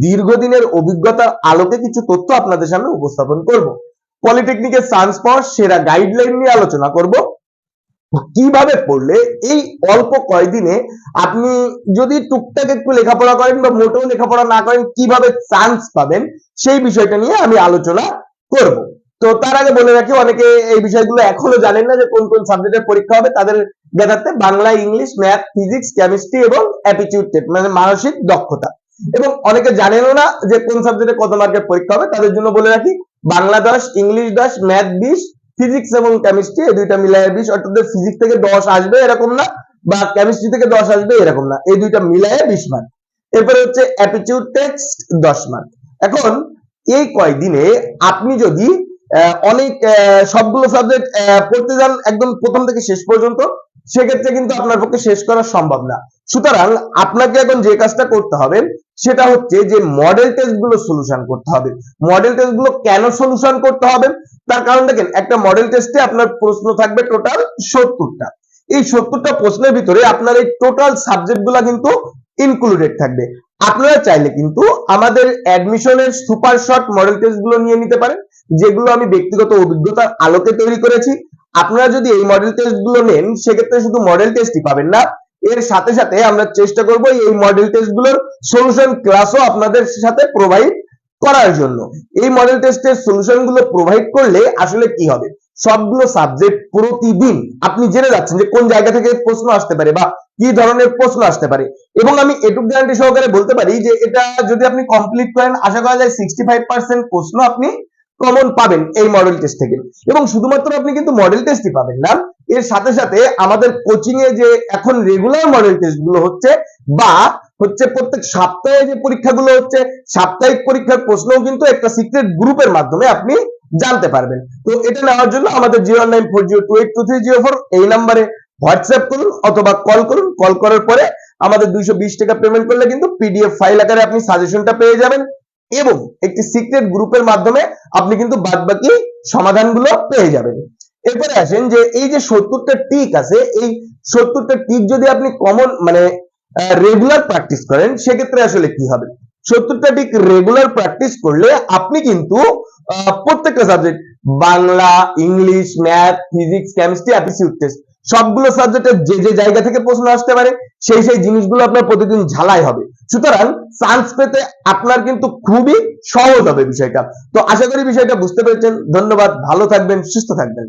দীর্ঘদিনের অভিজ্ঞতার আলোকে কিছু তথ্য আপনাদের সামনে উপস্থাপন করব। পাওয়ার সেরা গাইডলাইন নিয়ে আলোচনা করব। কীভাবে পড়লে এই অল্প কয়দিনে আপনি যদি টুকটাক একটু লেখাপড়া করেন বা মোটেও লেখাপড়া না করেন, কীভাবে চান্স পাবেন, সেই বিষয়টা নিয়ে আমি আলোচনা করব। তো তার আগে বলে রাখি, অনেকে এই বিষয়গুলো এখনও জানেন না যে কোন কোন সাবজেক্টের পরীক্ষা হবে। তাদের জ্ঞাতার্থে Bangla, English math physics chemistry এবং অ্যাপিটিউড টেস্ট মানে মানসিক দক্ষতা। এবং অনেকে জানেনও না যে কোন সাবজেক্টে কত মার্কের পরীক্ষা হবে। তাদের জন্য বলে রাখি, বাংলা দশ, ইংলিশ দশ ম্যাথ বিশ ফিজিক্স এবং কেমিস্ট্রি এই দুইটা মিলায় বিশ। অর্থাৎ ফিজিক্স থেকে দশ আসবে এরকম না, বা কেমিস্ট্রি থেকে দশ আসবে এরকম না। এই দুইটা মিলায় বিশ মার্ক এরপরে হচ্ছে অ্যাপিটিউড টেক্সট দশ মার্ক এখন এই কয়দিনে আপনি যদি অনেক সবগুলো সাবজেক্ট পড়তে যান একদম প্রথম থেকে শেষ পর্যন্ত। সেক্ষেত্রে কিন্তু আপনার পক্ষে শেষ করা সম্ভব না। সুতরাং আপনাকে এখন যে কাজটা করতে হবে, সেটা হচ্ছে যে মডেল টেস্টগুলো সলিউশন করতে হবে। মডেল টেস্টগুলো কেন সলিউশন করতে হবে? তার কারণ দেখেন, একটা মডেল টেস্টে আপনার প্রশ্ন থাকবে টোটাল সত্তরটা। এই সত্তরটা প্রশ্নের ভিতরে আপনার এই টোটাল সাবজেক্টগুলা কিন্তু ইনক্লুডেড থাকবে। আপনারা চাইলে কিন্তু আমাদের অ্যাডমিশনের সুপার শর্ট মডেল টেস্টগুলো নিয়ে নিতে পারেন, যেগুলো আমি ব্যক্তিগত অভিজ্ঞতার আলোকে তৈরি করেছি। আপনারা যদি এই মডেল টেস্টগুলো নেন, সেক্ষেত্রে শুধু মডেল টেস্টই পাবেন না। এর সাথে সাথে আমরা চেষ্টা করব এই মডেল টেস্টগুলোর সলিউশন ক্লাসও আপনাদের সাথে প্রোভাইড করার জন্য। এই মডেল টেস্টের সলিউশনগুলো প্রোভাইড করলে আসলে কি হবে? সবগুলো সাবজেক্ট প্রতিদিন আপনি জেনে যাচ্ছেন যে কোন জায়গা থেকে প্রশ্ন আসতে পারে বা কি ধরনের প্রশ্ন আসতে পারে। এবং আমি এটুক গ্যারান্টি সহকারে বলতে পারি যে এটা যদি আপনি কমপ্লিট করেন, আশা করা যায় সিক্সটি ফাইভ পার্সেন্ট প্রশ্ন আপনি কমন পাবেন এই মডেল টেস্ট থেকে। এবং শুধুমাত্র আপনি কিন্তু মডেল টেস্টই পাবেন না, এর সাথে সাথে আমাদের কোচিং এ যে এখন রেগুলার মডেল টেস্টগুলো হচ্ছে বা হচ্ছে প্রত্যেক সপ্তাহে যে পরীক্ষাগুলো হচ্ছে, সাপ্তাহিক পরীক্ষার প্রশ্নও কিন্তু একটা সিক্রেট গ্রুপের মাধ্যমে আপনি জানতে পারবেন। তো এটা নেওয়ার জন্য আমাদের zero nine four zero two eight two three zero four এই নাম্বারে হোয়াটসঅ্যাপ করুন অথবা কল করুন। কল করার পরে আমাদের দুইশো বিশ টাকা পেমেন্ট করলে কিন্তু পিডিএফ ফাইল আকারে আপনি সাজেশনটা পেয়ে যাবেন এবং একটি সিক্রেট গ্রুপের মাধ্যমে আপনি কিন্তু বাদ বাকি সমাধানগুলো পেয়ে যাবেন। এরপরে আসেন যে এই যে সত্তরটা টিক আছে, এই সত্তরটা টিক যদি আপনি কমন মানে রেগুলার প্র্যাকটিস করেন, সেক্ষেত্রে আসলে কি হবে? সত্তরটা টিক রেগুলার প্র্যাকটিস করলে আপনি কিন্তু প্রত্যেকটা subject Bangla, English math physics chemistry aptitude test সবগুলো সাবজেক্টে যে যে জায়গা থেকে প্রশ্ন আসতে পারে, সেই সেই জিনিসগুলো আপনার প্রতিদিন ঝালাই হবে। সুতরাং চান্স পেতে আপনার কিন্তু খুবই সহজ হবে বিষয়টা। তো আশা করি বিষয়টা বুঝতে পেরেছেন। ধন্যবাদ। ভালো থাকবেন, সুস্থ থাকবেন।